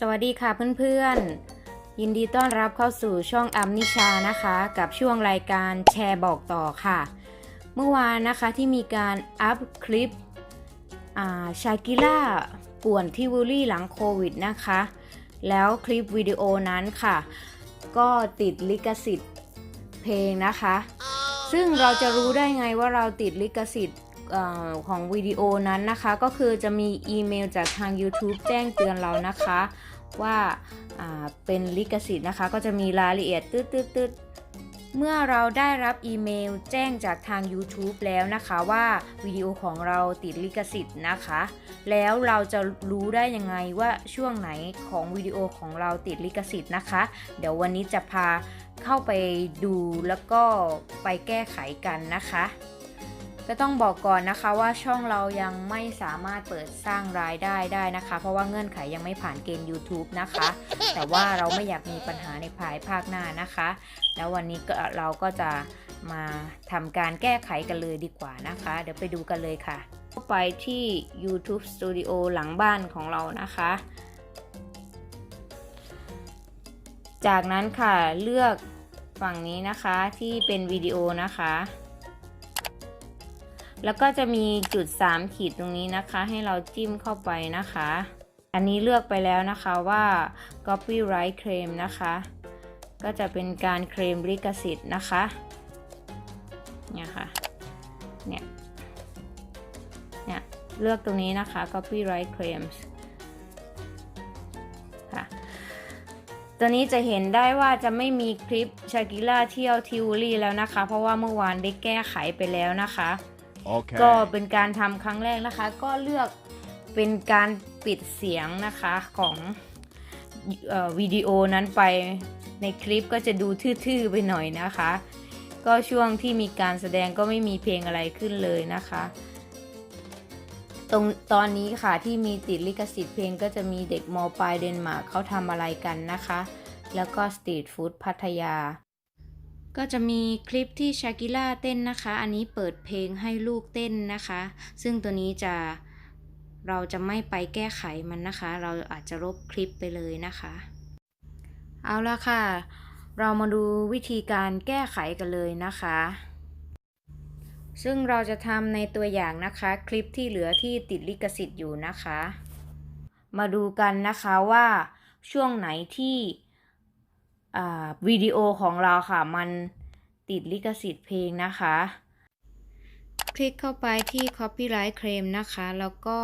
สวัสดีค่ะเพื่อนๆ ยินดีต้อนรับเข้าสู่ช่องอัมนิชานะคะ กับช่วงรายการแชร์บอกต่อค่ะ เมื่อวานนะคะที่มีการอัพคลิปชากิล่าป่วนที่วูลี่หลังโควิดนะคะ แล้วคลิปวิดีโอนั้นค่ะ ก็ติดลิขสิทธิ์เพลงนะคะ ซึ่งเราจะรู้ได้ไงว่าเราติดลิขสิทธิ์ของวิดีโอนั้นนะคะ ก็คือจะมีอีเมลจากทาง YouTube แจ้งเตือนเรานะคะ ว่าเป็นลิขสิทธิ์นะคะ ก็จะมีรายละเอียดตืดตืดตืดเมื่อเราได้รับอีเมลแจ้งจากทาง YouTube แล้วนะคะว่าวิดีโอของเราติดลิขสิทธิ์นะคะ แล้วเราจะรู้ได้ยังไงว่าช่วงไหนของวิดีโอของเราติดลิขสิทธิ์นะคะ เดี๋ยววันนี้จะพาเข้าไปดูแล้วก็ไปแก้ไขกันนะคะ ก็ต้องบอกก่อนนะคะว่าช่องเรายังไม่สามารถเปิดสร้างรายได้ได้นะคะ เพราะว่าเงื่อนไขยังไม่ผ่านเกณฑ์ YouTube นะคะ แต่ว่าเราไม่อยากมีปัญหาในภายภาคหน้านะคะ แล้ววันนี้ก็เราก็จะมาทำการแก้ไขกันเลยดีกว่านะคะ เดี๋ยวไปดูกันเลยค่ะเข้าไปที่ YouTube Studio หลังบ้านของเรานะคะ จากนั้นค่ะเลือกฝั่งนี้นะคะที่เป็นวิดีโอนะคะ แล้วก็จะมีจุด 3 ขีดตรงนี้นะคะ ให้เราจิ้มเข้าไปนะคะ อันนี้เลือกไปแล้วนะคะว่า copyright claim นะคะ ก็จะเป็นการเคลมลิขสิทธิ์นะคะ เนี่ยค่ะ เนี่ย เนี่ย เลือกตรงนี้นะคะ copyright claims ค่ะตัวนี้จะเห็นได้ว่าจะไม่มีคลิปชากิล่าเที่ยวทิวลี่แล้วนะคะ เพราะว่าเมื่อวานได้แก้ไขไปแล้วนะคะ Okay. ก็เป็นการทำครั้งแรกนะคะ ก็เลือกเป็นการปิดเสียงนะคะของออวิดีโอนั้นไปในคลิปก็จะดูทื่อๆไปหน่อยนะคะ ก็ช่วงที่มีการแสดงก็ไม่มีเพลงอะไรขึ้นเลยนะคะ ตรงตอนนี้ค่ะที่มีติดลิขสิทธิ์เพลงก็จะมีเด็กมปลายเดนมาร์กเขาทำอะไรกันนะคะ แล้วก็สตรีทฟู้ดพัทยา ก็จะมีคลิปที่ชากิล่าเต้นนะคะ อันนี้เปิดเพลงให้ลูกเต้นนะคะ ซึ่งตัวนี้จะเราจะไม่ไปแก้ไขมันนะคะ เราอาจจะลบคลิปไปเลยนะคะ เอาละค่ะ เรามาดูวิธีการแก้ไขกันเลยนะคะ ซึ่งเราจะทำในตัวอย่างนะคะ คลิปที่เหลือที่ติดลิขสิทธิ์อยู่นะคะ มาดูกันนะคะว่าช่วงไหนที่ วิดีโอของเราค่ะ มันติดลิขสิทธิ์เพลงนะคะ คลิกเข้าไปที่ copyright claim นะคะ แล้วก็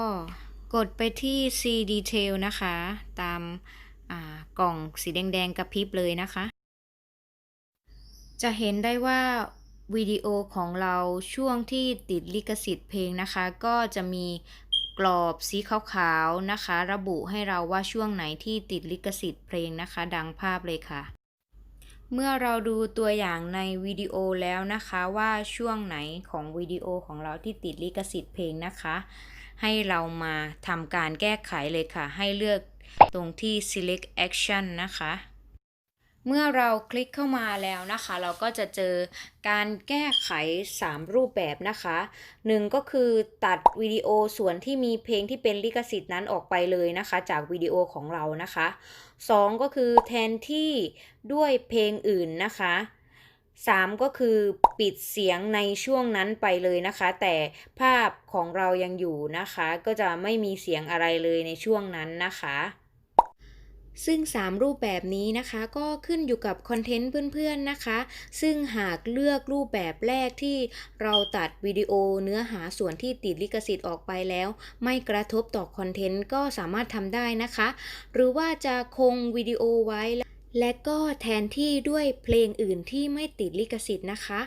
กดไปที่ C detail นะคะ ตามากล่องสีแดงๆกระพริบเลยนะคะ จะเห็นได้ว่าวิดีโอของเราช่วงที่ติดลิขสิทธิ์เพลงนะคะ ก็จะมีกรอบสีขาวๆนะคะ ระบุให้เราว่าช่วงไหนที่ติดลิขสิทธิ์เพลงนะคะ ดังภาพเลยค่ะ เมื่อเราดูตัวอย่างในวิดีโอแล้วนะคะว่าช่วงไหนของวิดีโอของเราที่ติดลิขสิทธิ์เพลงนะคะ ให้เรามาทำการแก้ไขเลยค่ะ ให้เลือกตรงที่ select action นะคะ เมื่อเราคลิกเข้ามาแล้วนะคะ เราก็จะเจอการแก้ไข 3 รูปแบบนะคะหนึ่งก็คือตัดวิดีโอส่วนที่มีเพลงที่เป็นลิขสิทธิ์นั้นออกไปเลยนะคะ จากวิดีโอของเรานะคะ 2 ก็คือแทนที่ด้วยเพลงอื่นนะคะ 3 ก็คือปิดเสียงในช่วงนั้นไปเลยนะคะ แต่ภาพของเรายังอยู่นะคะ ก็จะไม่มีเสียงอะไรเลยในช่วงนั้นนะคะ ซึ่ง 3 รูปแบบนี้นะคะก็ขึ้นอยู่กับคอนเทนต์เพื่อนๆนะคะ ซึ่งหากเลือกรูปแบบแรกที่เราตัดวิดีโอเนื้อหาส่วนที่ติดลิขสิทธิ์ออกไปแล้ว ไม่กระทบต่อคอนเทนต์ก็สามารถทำได้นะคะ หรือว่าจะคงวิดีโอไว้ และก็แทนที่ด้วยเพลงอื่นที่ไม่ติดลิขสิทธิ์นะคะ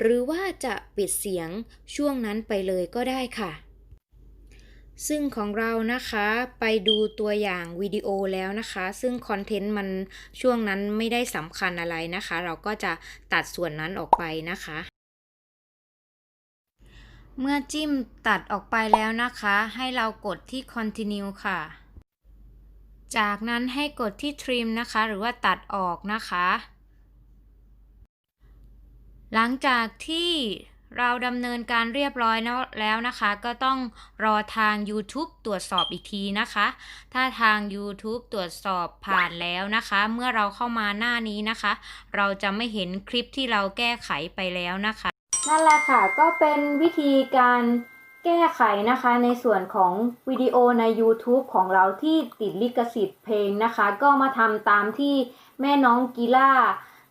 หรือว่าจะปิดเสียงช่วงนั้นไปเลยก็ได้ค่ะ ซึ่งของเรานะคะไปดูตัวอย่างวิดีโอแล้วนะคะ ซึ่งคอนเทนต์มันช่วงนั้นไม่ได้สำคัญอะไรนะคะ เราก็จะตัดส่วนนั้นออกไปนะคะ เมื่อจิ้มตัดออกไปแล้วนะคะ ให้เรากดที่ continue ค่ะ จากนั้นให้กดที่ trim นะคะ หรือว่าตัดออกนะคะ หลังจากที่ เราดำเนินการเรียบร้อยแล้วนะคะ ก็ต้องรอทาง YouTube ตรวจสอบอีกทีนะคะ ถ้าทาง YouTube ตรวจสอบผ่านแล้วนะคะ เมื่อเราเข้ามาหน้านี้นะคะ เราจะไม่เห็นคลิปที่เราแก้ไขไปแล้วนะคะ นั่นแหละค่ะก็เป็นวิธีการแก้ไขนะคะในส่วนของวิดีโอใน YouTube ของเราที่ติดลิขสิทธิ์เพลงนะคะ ก็มาทำตามที่แม่น้องกีล่า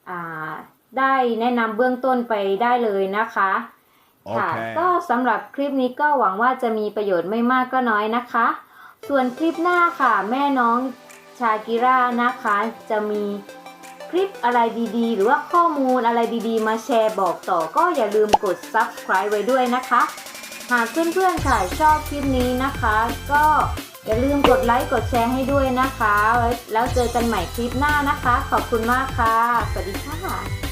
อ่า ได้แนะนำเบื้องต้นไปได้เลยนะคะค่ะโอเคก็สำหรับคลิปนี้ก็หวังว่าจะมีประโยชน์ไม่มากก็น้อยนะคะ ส่วนคลิปหน้าค่ะ แม่น้องชากิร่านะคะ จะมีคลิปอะไรดีๆ หรือว่าข้อมูลอะไรดีๆ มาแชร์บอกต่อก็อย่าลืมกด subscribe ไว้ด้วยนะคะ หากเพื่อนๆค่ะชอบคลิปนี้นะคะ ก็อย่าลืมกดไลค์กดแชร์ให้ด้วยนะคะ แล้วเจอกันใหม่คลิปหน้านะคะ ขอบคุณมากค่ะ สวัสดีค่ะ